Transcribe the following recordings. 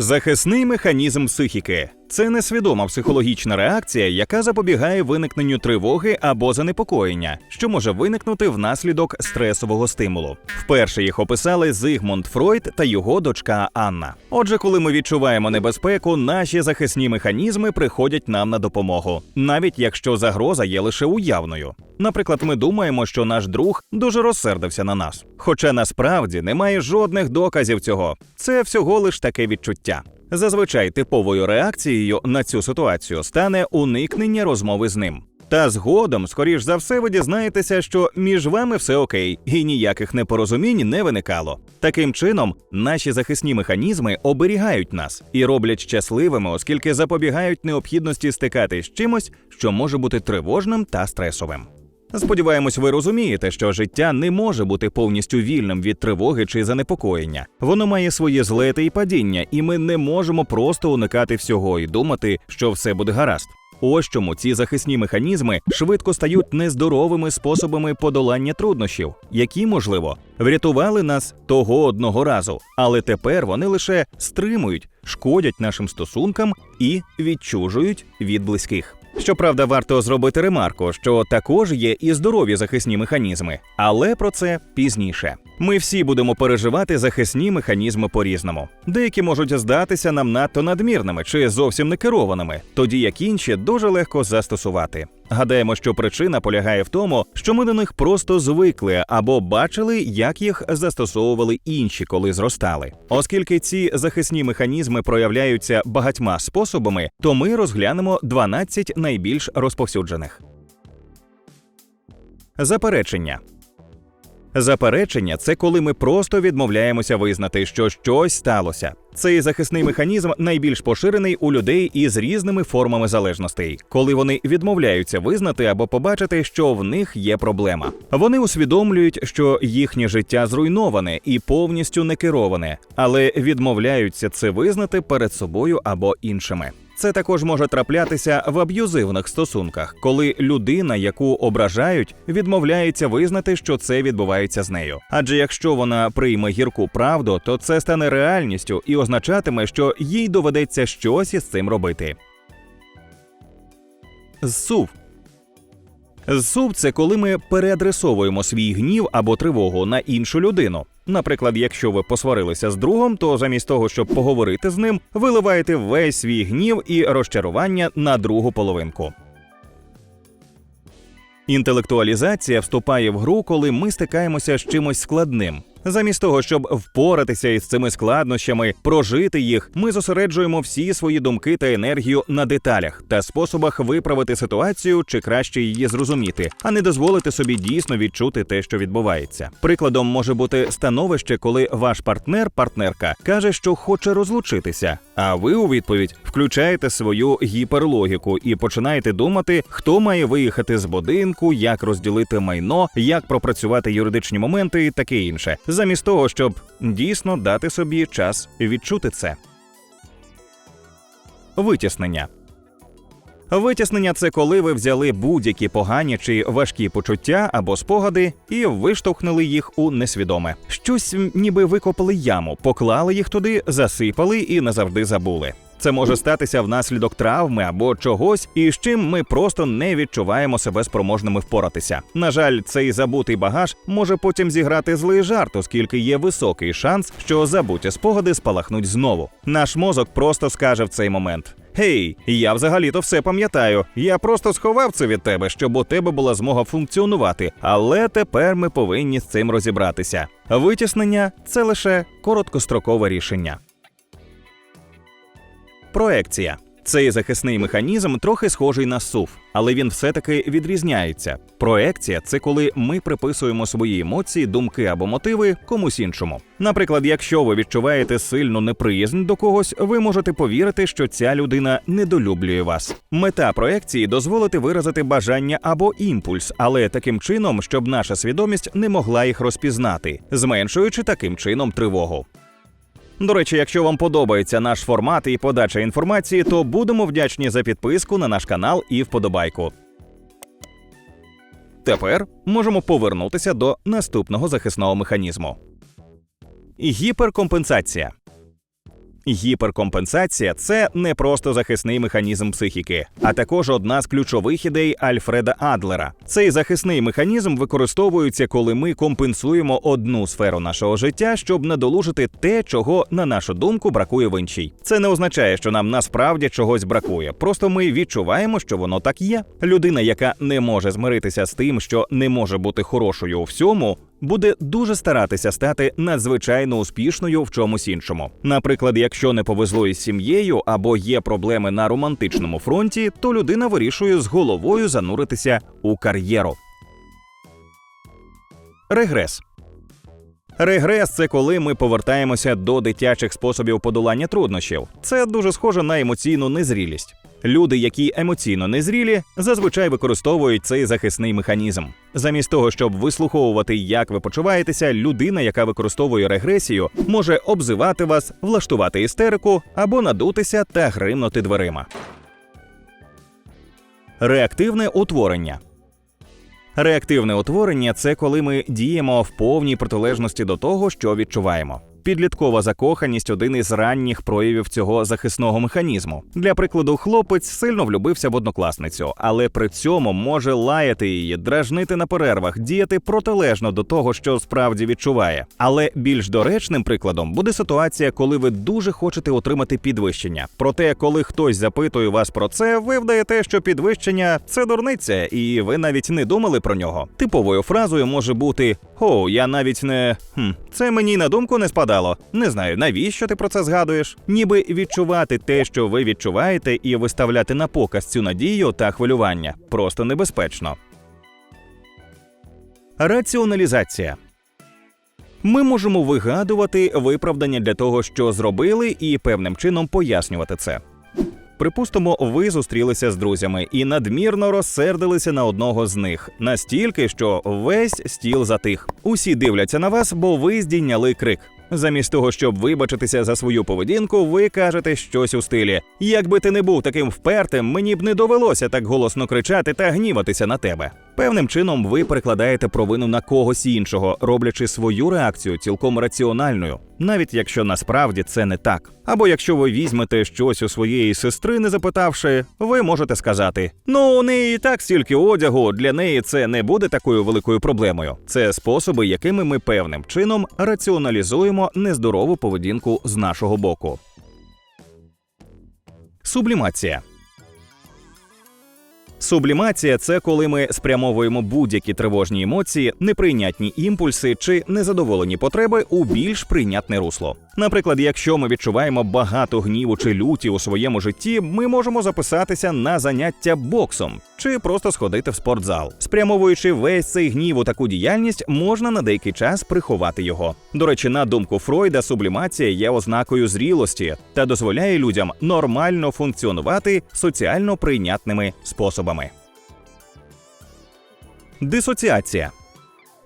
Захисний механізм психіки це несвідома психологічна реакція, яка запобігає виникненню тривоги або занепокоєння, що може виникнути внаслідок стресового стимулу. Вперше їх описали Зигмунд Фройд та його дочка Анна. Отже, коли ми відчуваємо небезпеку, наші захисні механізми приходять нам на допомогу, навіть якщо загроза є лише уявною. Наприклад, ми думаємо, що наш друг дуже розсердився на нас, хоча насправді немає жодних доказів цього. Це всього лиш таке відчуття. Зазвичай типовою реакцією на цю ситуацію стане уникнення розмови з ним. Та згодом, скоріш за все, ви дізнаєтеся, що між вами все окей, і ніяких непорозумінь не виникало. Таким чином, наші захисні механізми оберігають нас і роблять щасливими, оскільки запобігають необхідності стикати з чимось, що може бути тривожним та стресовим. Сподіваємось, ви розумієте, що життя не може бути повністю вільним від тривоги чи занепокоєння. Воно має свої злети і падіння, і ми не можемо просто уникати всього і думати, що все буде гаразд. Ось чому ці захисні механізми швидко стають нездоровими способами подолання труднощів, які, можливо, врятували нас того одного разу, але тепер вони лише стримують, шкодять нашим стосункам і відчужують від близьких. Щоправда, варто зробити ремарку, що також є і здорові захисні механізми, але про це пізніше. Ми всі будемо переживати захисні механізми по-різному. Деякі можуть здатися нам надто надмірними чи зовсім не керованими, тоді як інші дуже легко застосувати. Гадаємо, що причина полягає в тому, що ми до них просто звикли або бачили, як їх застосовували інші, коли зростали. Оскільки ці захисні механізми проявляються багатьма способами, то ми розглянемо 12 найбільш розповсюджених. Заперечення. Заперечення це коли ми просто відмовляємося визнати, що щось сталося. Цей захисний механізм найбільш поширений у людей із різними формами залежностей, коли вони відмовляються визнати або побачити, що в них є проблема. Вони усвідомлюють, що їхнє життя зруйноване і повністю не кероване, але відмовляються це визнати перед собою або іншими. Це також може траплятися в аб'юзивних стосунках, коли людина, яку ображають, відмовляється визнати, що це відбувається з нею. Адже якщо вона прийме гірку правду, то це стане реальністю і означатиме, що їй доведеться щось із цим робити. Зсув Зсув це коли ми переадресовуємо свій гнів або тривогу на іншу людину. Наприклад, якщо ви посварилися з другом, то замість того, щоб поговорити з ним, виливаєте весь свій гнів і розчарування на другу половинку. Інтелектуалізація вступає в гру, коли ми стикаємося з чимось складним. Замість того, щоб впоратися із цими складнощами, прожити їх, ми зосереджуємо всі свої думки та енергію на деталях та способах виправити ситуацію чи краще її зрозуміти, а не дозволити собі дійсно відчути те, що відбувається. Прикладом може бути становище, коли ваш партнер, партнерка каже, що хоче розлучитися, а ви у відповідь включаєте свою гіперлогіку і починаєте думати, хто має виїхати з будинку, як розділити майно, як пропрацювати юридичні моменти і таке інше замість того, щоб дійсно дати собі час відчути це. Витіснення. Витіснення це коли ви взяли будь-які погані чи важкі почуття або спогади і виштовхнули їх у несвідоме. Щось ніби викопали яму, поклали їх туди, засипали і назавжди забули. Це може статися внаслідок травми або чогось, і чим ми просто не відчуваємо себе спроможними впоратися. На жаль, цей забутий багаж може потім зіграти злий жарт, оскільки є високий шанс, що забуті спогади спалахнуть знову. Наш мозок просто скаже в цей момент. Гей, я взагалі-то все пам'ятаю. Я просто сховав це від тебе, щоб у тебе була змога функціонувати. Але тепер ми повинні з цим розібратися. Витіснення це лише короткострокове рішення. Проекція. Цей захисний механізм трохи схожий на сув, але він все-таки відрізняється. Проекція це коли ми приписуємо свої емоції, думки або мотиви комусь іншому. Наприклад, якщо ви відчуваєте сильну неприязнь до когось, ви можете повірити, що ця людина недолюблює вас. Мета проекції дозволити виразити бажання або імпульс, але таким чином, щоб наша свідомість не могла їх розпізнати, зменшуючи таким чином тривогу. До речі, якщо вам подобається наш формат і подача інформації, то будемо вдячні за підписку на наш канал і вподобайку. Тепер можемо повернутися до наступного захисного механізму. Гіперкомпенсація. Гіперкомпенсація це не просто захисний механізм психіки, а також одна з ключових ідей Альфреда Адлера. Цей захисний механізм використовується, коли ми компенсуємо одну сферу нашого життя, щоб надолужити те, чого, на нашу думку, бракує в іншій. Це не означає, що нам насправді чогось бракує. Просто ми відчуваємо, що воно так є. Людина, яка не може змиритися з тим, що не може бути хорошою у всьому, буде дуже старатися стати надзвичайно успішною в чомусь іншому. Наприклад, якщо не повезло із сім'єю або є проблеми на романтичному фронті, то людина вирішує з головою зануритися у кар'єру. Регрес. Регрес це коли ми повертаємося до дитячих способів подолання труднощів. Це дуже схоже на емоційну незрілість. Люди, які емоційно незрілі, зазвичай використовують цей захисний механізм. Замість того, щоб вислуховувати, як ви почуваєтеся, людина, яка використовує регресію, може обзивати вас, влаштувати істерику або надутися та гримнути дверима. Реактивне утворення. Реактивне утворення це коли ми діємо в повній протилежності до того, що відчуваємо. Підліткова закоханість один із ранніх проявів цього захисного механізму. Для прикладу, хлопець сильно влюбився в однокласницю, але при цьому може лаяти її, дражнити на перервах, діяти протилежно до того, що справді відчуває. Але більш доречним прикладом буде ситуація, коли ви дуже хочете отримати підвищення. Проте, коли хтось запитує вас про це, ви вдаєте, що підвищення це дурниця, і ви навіть не думали про нього. Типовою фразою може бути: О, я навіть не хм, це мені на думку не спадало. Не знаю, навіщо ти про це згадуєш? Ніби відчувати те, що ви відчуваєте, і виставляти на показ цю надію та хвилювання просто небезпечно. Раціоналізація. Ми можемо вигадувати виправдання для того, що зробили, і певним чином пояснювати це. Припустимо, ви зустрілися з друзями і надмірно розсердилися на одного з них настільки, що весь стіл затих. Усі дивляться на вас, бо ви здійняли крик. Замість того, щоб вибачитися за свою поведінку, ви кажете щось у стилі: якби ти не був таким впертим, мені б не довелося так голосно кричати та гніватися на тебе. Певним чином ви перекладаєте провину на когось іншого, роблячи свою реакцію цілком раціональною, навіть якщо насправді це не так. Або якщо ви візьмете щось у своєї сестри, не запитавши, ви можете сказати: ну у неї і так стільки одягу, для неї це не буде такою великою проблемою. Це способи, якими ми певним чином раціоналізуємо нездорову поведінку з нашого боку. Сублімація. Сублімація це коли ми спрямовуємо будь-які тривожні емоції, неприйнятні імпульси чи незадоволені потреби у більш прийнятне русло. Наприклад, якщо ми відчуваємо багато гніву чи люті у своєму житті, ми можемо записатися на заняття боксом чи просто сходити в спортзал. Спрямовуючи весь цей гнів у таку діяльність, можна на деякий час приховати його. До речі, на думку Фройда, сублімація є ознакою зрілості та дозволяє людям нормально функціонувати соціально прийнятними способами. Дисоціація.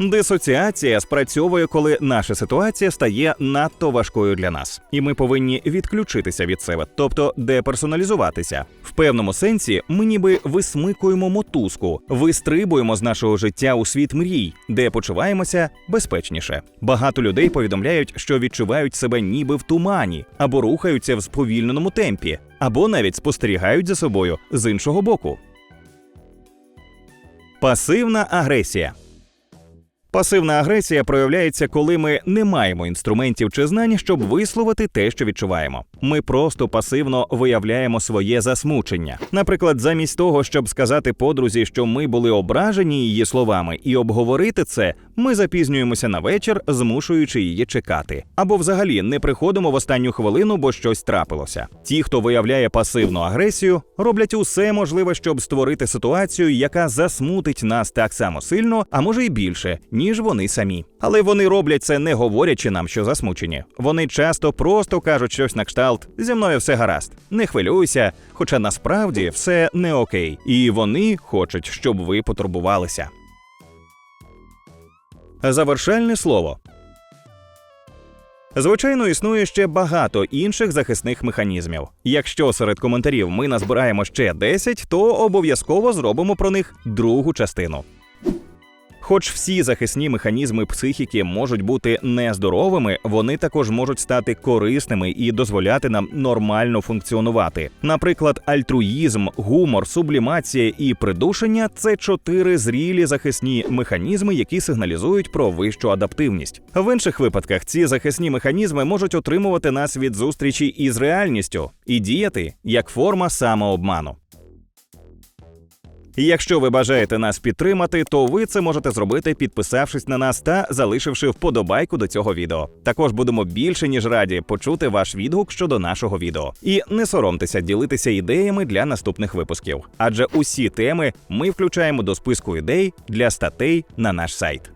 Дисоціація спрацьовує, коли наша ситуація стає надто важкою для нас, і ми повинні відключитися від себе, тобто деперсоналізуватися. В певному сенсі ми ніби висмикуємо мотузку, вистрибуємо з нашого життя у світ мрій, де почуваємося безпечніше. Багато людей повідомляють, що відчувають себе ніби в тумані, або рухаються в сповільненому темпі, або навіть спостерігають за собою з іншого боку. Пасивна агресія. Пасивна агресія проявляється, коли ми не маємо інструментів чи знань, щоб висловити те, що відчуваємо. Ми просто пасивно виявляємо своє засмучення. Наприклад, замість того, щоб сказати подрузі, що ми були ображені її словами, і обговорити це, ми запізнюємося на вечір, змушуючи її чекати. Або взагалі не приходимо в останню хвилину, бо щось трапилося. Ті, хто виявляє пасивну агресію, роблять усе можливе, щоб створити ситуацію, яка засмутить нас так само сильно, а може й більше, ніж вони самі. Але вони роблять це не говорячи нам, що засмучені. Вони часто просто кажуть щось на кшталт: зі мною все гаразд, не хвилюйся, хоча насправді все не окей, і вони хочуть, щоб ви потурбувалися. Завершальне слово. Звичайно, існує ще багато інших захисних механізмів. Якщо серед коментарів ми назбираємо ще 10, то обов'язково зробимо про них другу частину. Хоч всі захисні механізми психіки можуть бути нездоровими, вони також можуть стати корисними і дозволяти нам нормально функціонувати. Наприклад, альтруїзм, гумор, сублімація і придушення це чотири зрілі захисні механізми, які сигналізують про вищу адаптивність. В інших випадках ці захисні механізми можуть отримувати нас від зустрічі із реальністю і діяти як форма самообману. Якщо ви бажаєте нас підтримати, то ви це можете зробити, підписавшись на нас та залишивши вподобайку до цього відео. Також будемо більше ніж раді почути ваш відгук щодо нашого відео. І не соромтеся ділитися ідеями для наступних випусків, адже усі теми ми включаємо до списку ідей для статей на наш сайт.